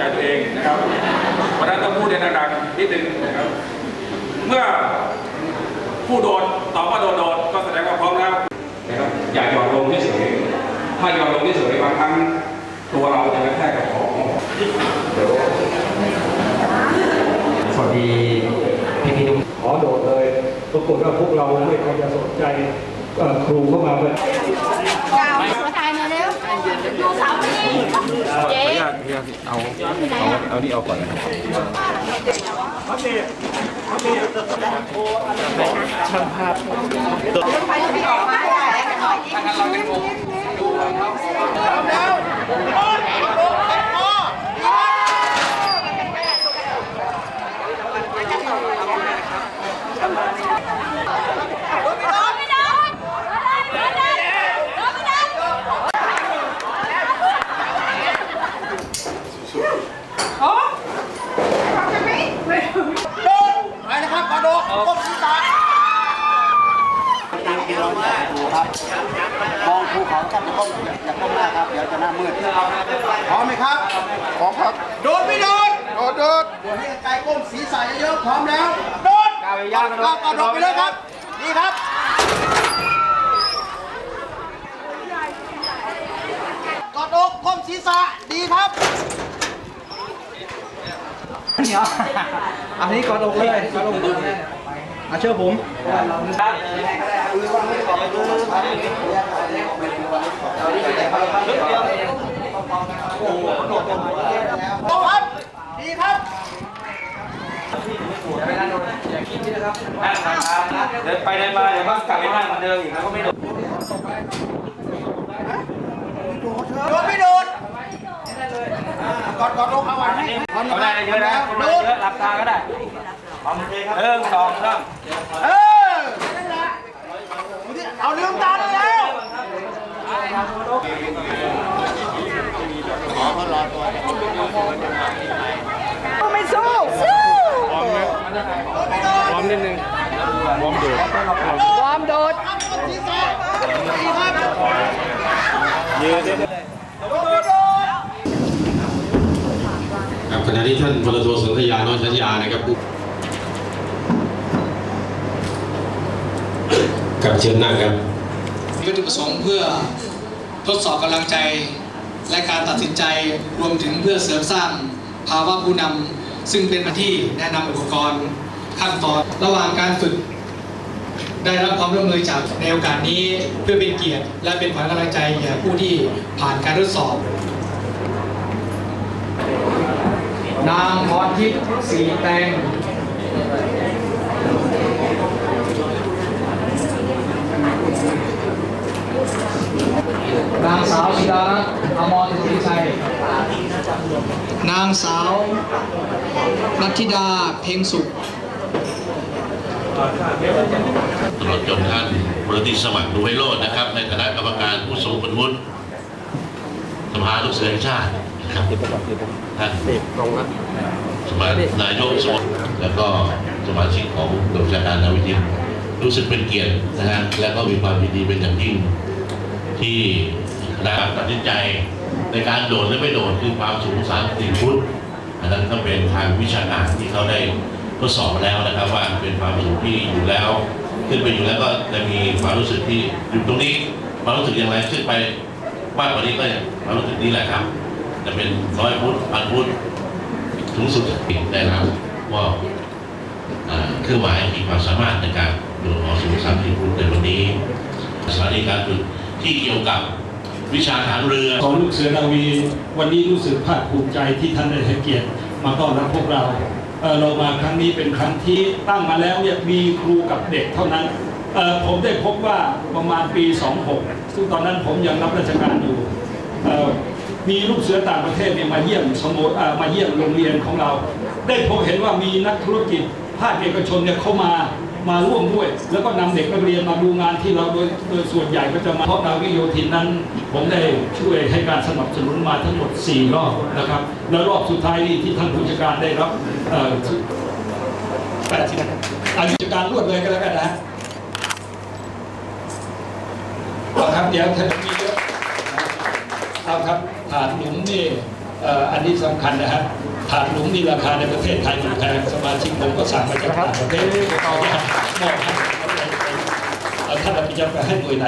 ใจตัวเองนะครับเพราะฉะนั้นต้องพูดในดังๆนิดนึงนะครับ เมื่อผู้โดนตอบว่าโดนโดนก็แสดงว่าพร้อมแล้วนะครับอย่าหย่อนลงเฉยๆถ้าหย่อนลงเฉยๆบางครั้งตัวเราจะกระแทกกับของสวัสดีพี่พี่ๆทุกขอโดดเลยปรากฏว่าพวกเราไม่ค่อยจะสนใจเอ่อครูเข้ามาเลยมาถ่ายหน่ เอาเอาเอานี่เอาก่อนนะครับไปที่ ออกมาได้กันหน่อยดิมองภูเขาครับอย่าก้มอย่าก้มหน้าครับ เดี๋ยวจะหน้ามืดพร้อมไหมครับ พร้อมครับ โดดไม่โดดโดดโดดโดดให้ไกลก้มศีรษะเยอะๆพร้อมแล้ว โดดก้าวไปย่างกันก็โดดไปเลยครับ นี่ครับกอดอกก้มศีรษะดีครับเดี๋ยวอันนี้กอดอกเลยกอดอก มาเชื่อผมครับดีครับเดินไปเดินมาเดี๋ยวก็กลับไปนั่งเหมือนเดิมอีกแล้วก็ไม่โดนโดดไม่โดดกอดกอดอกเอาไว้ให้เอาได้เยอะนะคนโดเยดอะหลับตาก็ได้ พร้อมเริ่มสองเริ่มเออเอาลืมตาได้แล้วไม่สู้สู้พร้อมนิดนึงพร้อมดูวอร์มโดดครับขณะที่ท่านพลโทสนธยาน้อยชัญญานะครับ กับเชิญนั่งครับวัตถุประสงค์เพื่อทดสอบกำลังใจและการตัดสินใจรวมถึงเพื่อเสริมสร้างภาวะผู้นำซึ่งเป็นหน้าที่แนะนำอุปกรณ์ขั้นตอนระหว่างการฝึก ได้รับความร่วมมือจากในโอกาสนี้เพื่อเป็นเกียรติ และเป็นขวัญกำลังใจแก่ผู้ที่ผ่านการทดสอบ นางพรทิพย์สีแตง นางสาวชิดารัตน์อมรสิริชัย นางสาวนัทธิดาเพ็งสุขตลอดจนท่านพลตรีสมัครดูไวโรจน์นะครับ ในฐานะกรรมการผู้ทรงคุณวุฒิสภาลูกเสือแห่งชาตินะครับท่านสมาชิกนายกสมัครแล้วก็สมาชิกของกรมวิชาการนาวิทยา รู้สึกเป็นเกียรตินะฮะและก็มีความยินดีเป็นอย่างยิ่ง ที่ได้ตัดสินใจในการโดดหรือไม่โดดคือความสูง34ฟุตอันนั้นก็เป็นทางวิชาการที่เขาได้ทดสอบมาแล้วนะครับ ว่าเป็นความสูงที่อยู่แล้ว ขึ้นไปอยู่แล้วก็จะมีความรู้สึกที่อยู่ตรงนี้ความรู้สึกอย่างไรขึ้นไปมากกว่านี้ก็ความรู้สึกนี้แหละครับ จะเป็นร้อยฟุตพันฟุตสูงสุดได้รับว่าอ่าเครื่องหมายมีความสามารถในการ โดดหอสูง34ฟุตในวันนี้สถานีการฝึกที่เกี่ยวกับวิชาทางเรือของลูกเสือนาวี วันนี้รู้สึกภาคภูมิใจที่ท่านได้ให้เกียรติมาต้อนรับพวกเราเอ่อเรามาครั้งนี้เป็นครั้งที่ตั้งมาแล้วเนี่ยมีครูกับเด็กเท่านั้นเอ่อผมได้พบว่าประมาณปี 26 ซึ่งตอนนั้นผมยังรับราชการอยู่เอ่อมีลูกเสือต่างประเทศเนี่ยมาเยี่ยมสโมสรเอ่อมาเยี่ยมโรงเรียนของเรา ได้พบเห็นว่ามีนักธุรกิจภาคเอกชนเนี่ยเข้ามา มาร่วมด้วย แล้วก็นำเด็กนักเรียนมาดูงานที่เราโดยโดยส่วนใหญ่ก็จะมาเพราะนาวิโยธินนั้น ผมได้ช่วยให้การสนับสนุนมาทั้งหมด 4 รอบนะครับ แล้วรอบสุดท้ายนี่ที่ท่านผู้จัดการได้รับแปดสิบอาผู้จัดการรวดเลยก็แล้วกันนะเอาครับเดี๋ยวท่านมีเยอะเอาครับฐานหลุมนี่อันนี้สำคัญนะฮะ ถาดหลุมมีราคาในประเทศไทยมันแพงสมาชิกผมก็สั่งมาจากต่างประเทศขออนุญาตมอบให้เอ่อท่านอภิจารย์ไปให้หน่วยไหน